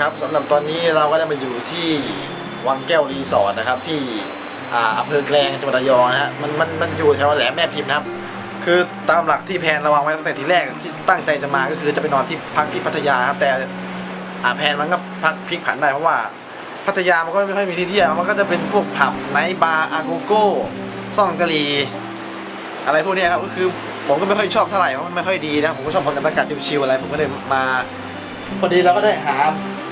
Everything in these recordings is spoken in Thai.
ครับสำหรับตอนนี้เราก็ได้มาอยู่ที่วังแก้วรีสอร์ทนะครับ ที่อ่าอำเภอแกลงจังหวัดระยองนะฮะมันมันมันอยู่แถวแหลมแม่พิมพ์นะครับ คือตามหลักที่แพลนเราวางไว้ตั้งแต่ทีแรกที่ตั้งใจจะมาก็คือจะไปนอนที่พักที่พัทยาครับแต่อ่าแพลนมันก็พักพลิกผันได้เพราะว่าพัทยามันก็ไม่ค่อยมีที่เที่ยวมันก็จะเป็นพวกผับไนท์บาร์อาโกโก้ซ่องกะหรีอะไรพวกนี้ครับก็คือผมก็ไม่ค่อยชอบเท่าไหร่เพราะมันไม่ค่อยดีนะผมก็ชอบบรรยากาศชิลๆอะไร ผมก็เลยมาพอดีเราก็ได้หา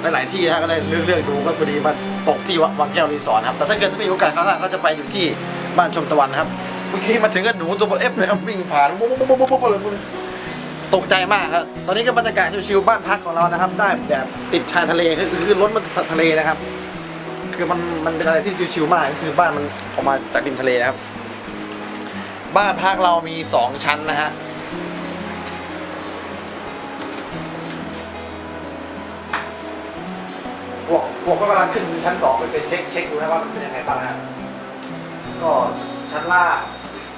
หลายๆที่นะก็ได้เลือกเลือกดูก็พอดีมาตกที่วังแก้วรีสอร์ทครับแต่ถ้าเกิดถ้ามีโอกาสครั้งหน้าก็จะไปอยู่ที่บ้านชมตะวันครับเมื่อกี้มาถึงก็หนูตัวเอฟเลยครับวิ่งผ่านปุ๊บปุ๊บปุ๊บปุ๊บเลยตกใจมากครับตอนนี้ก็บรรยากาศชิวๆบ้านพักของเรานะครับ ได้แบบติดชายทะเลคือคือรถมันทะเลนะครับ คือมันมันเป็นอะไรที่ชิวๆมากคือบ้านมันออกมาจากริมทะเลนะครับ บ้านพักเรามีสองชั้นนะฮะ ผมผมก็กำลังขึ้นชั้นสองไปเช็คเช็คดูนะว่ามันเป็นยังไงบ้างฮะก็ชั้นล่าง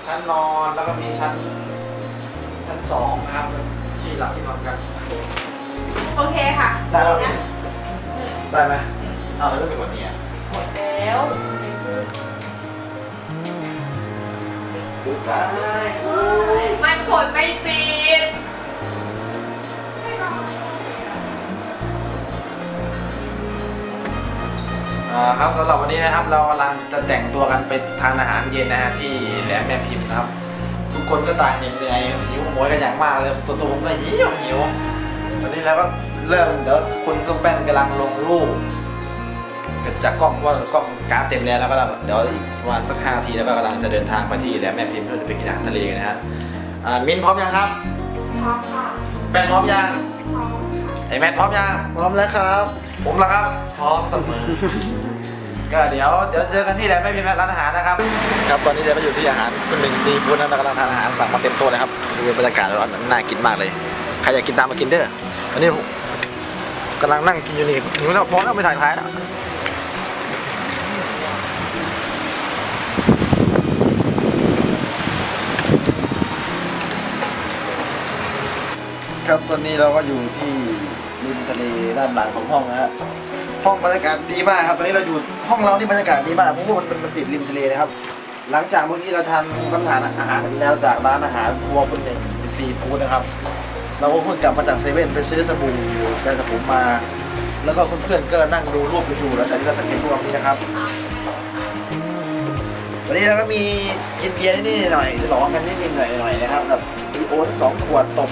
ชั้นนอนแล้วก็มีชั้นชั้นสองนะครับที่หลับที่นอนกันโอเคค่ะได้แล้วนะได้ไหมอ้าวแล้วไม่เป็นคนนี้อะหมดแล้วดูได้มันกดไม่ติ ครับสำหรับวันนี้นะครับเรากำลังจะแต่งตัวกันไปทานอาหารเย็นนะฮะที่แหลมแม่พิมพ์นะครับ ทุกคนก็ต่างเหนื่อยหิวโหยกันอย่างมากเลยส่วนตัวผมก็หิวหิวตอนนี้เราก็เริ่มเดี๋ยวคุณส้มแป้นกำลังลงรูปจากกล้องเพราะว่ากล้องการดเต็มแล้วแล้วก็เดี๋ยวอีกประมาณสักห้านาทีแล้วก็กำลังจะเดินทางไปที่แหลมแม่พิมพ์เพื่อจะไปกินอาหารทะเลกันนะฮะอ่ามินพร้อมยังครับพร้อมค่ะแป้นพร้อมยังพร้อมไอแมทพร้อมยังพร้อมแล้วครับ ผมละครับ พร้อมเสมอ ก็เดี๋ยวเดี๋ยวเจอกันที่แหลมแม่พิมพ์ร้านอาหารนะครับ ครับตอนนี้เดี๋ยวมาอยู่ที่อาหารคุณหนึ่งซีฟู้ดนะครับเรากำลังทานอาหารสั่งมาเต็มโต๊ะเลยครับดูบรรยากาศร้อนน่ากินมากเลยใครอยากกินตามมากินเด้ออันนี้ผมกำลังนั่งกินอยู่นี่หนูนะพอแล้วไม่ถ่ายท้ายแล้วครับตอนนี้เราก็อยู่ที่ริมทะเลด้านหลังของห้องนะฮะ ห้องบรรยากาศดีมากครับตอนนี้เราอยู่ห้องเราที่บรรยากาศดีมากเพราะว่ามันมันติดริมทะเลนะครับ หลังจากเมื่อกี้เราทานรับประทานอาหารกันแล้วจากร้านอาหารครัวคุณหนึ่งซีฟู้ดนะครับ เราก็เพิ่งกลับมาจากเซเว่นไปซื้อสบู่แกนสบู่มา แล้วก็เพื่อนๆก็นั่งดูรูปกันอยู่แล้วจากที่เราสังเกตรูปนี้นะครับวันนี้เราก็มีกินเบียร์นิดๆหน่อยฉลองกันนิดๆหน่อยๆนะครับแบบวีโอสักสองขวดตบ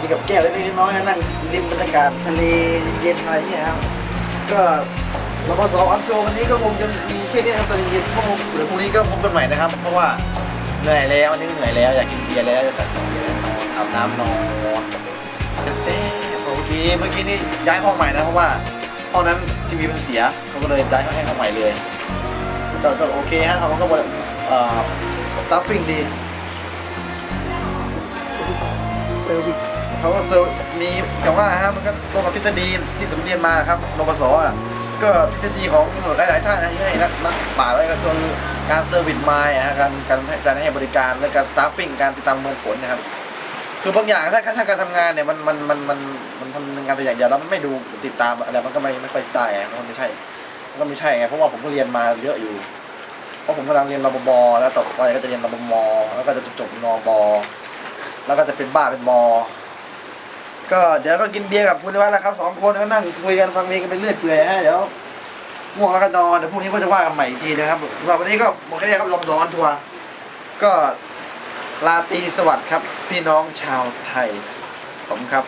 มีกับแก้วเล็กๆน้อยๆนั่งริมบรรยากาศทะเลเย็นๆอะไรเนี่ยครับ ก็เราก็สองอัพโจวันนี้ก็คงจะมีแค่นี้ครับตอนเย็นๆพวกเดี๋ยวพรุ่งนี้ก็พบกันใหม่นะครับ เพราะว่าเหนื่อยแล้ววันนี้เหนื่อยแล้วอยากกินเบียร์แล้วจะตัดเบียร์นอนอาบน้ำนอนเซ่ๆโอเคเมื่อกี้นี่ย้ายห้องใหม่นะเพราะว่าห้องนั้นทีวีมันเสียเขาก็เลยย้ายให้ห้องใหม่เลยก็ก็โอเคฮะเขาก็บอกเอ่อตัฟฟิ้งดีเซอร์วิส เขาก็เซอร์มีแต่ว่าฮะมันก็ตรงกับทฤษฎีที่ผมเรียนมาครับนปสอะก็ทฤษฎีของหลายๆท่านนะที่ให้นักนักป่าไว้ก็คือการเซอร์วิสไมล์ฮะการการให้การให้บริการและการสตาฟฟิ้งการติดตามมงผลนะครับคือบางอย่างถ้าถ้าการทำงานเนี่ยมันมันมันมันมันทำงานแต่อย่างเดียวแล้วมันไม่ดูติดตามอะไรมันก็ไม่ไม่ค่อยได้ไงมันไม่ใช่มันก็ไม่ใช่ไงเพราะว่าผมก็เรียนมาเยอะอยู่เพราะผมกำลังเรียนรบมแล้วต่อไปก็จะเรียนรบมแล้วก็จะจบนบแล้วก็จะเป็นบ้าเป็นม ก็เดี๋ยวก็กินเบียร์กับคุณวัฒน์แล้วครับสองคนก็นั่งคุยกันฟังเพลงกันไปเรื่อยเปื่อยฮะเดี๋ยวง่วงแล้วก็นอนเดี๋ยวพรุ่งนี้ก็จะว่ากันใหม่อีกทีนะครับสำหรับวันนี้ก็หมดแค่นี้ครับลมร้อนทัวร์ก็ลาตีสวัสดิ์ครับ พี่น้องชาวไทยผมครับ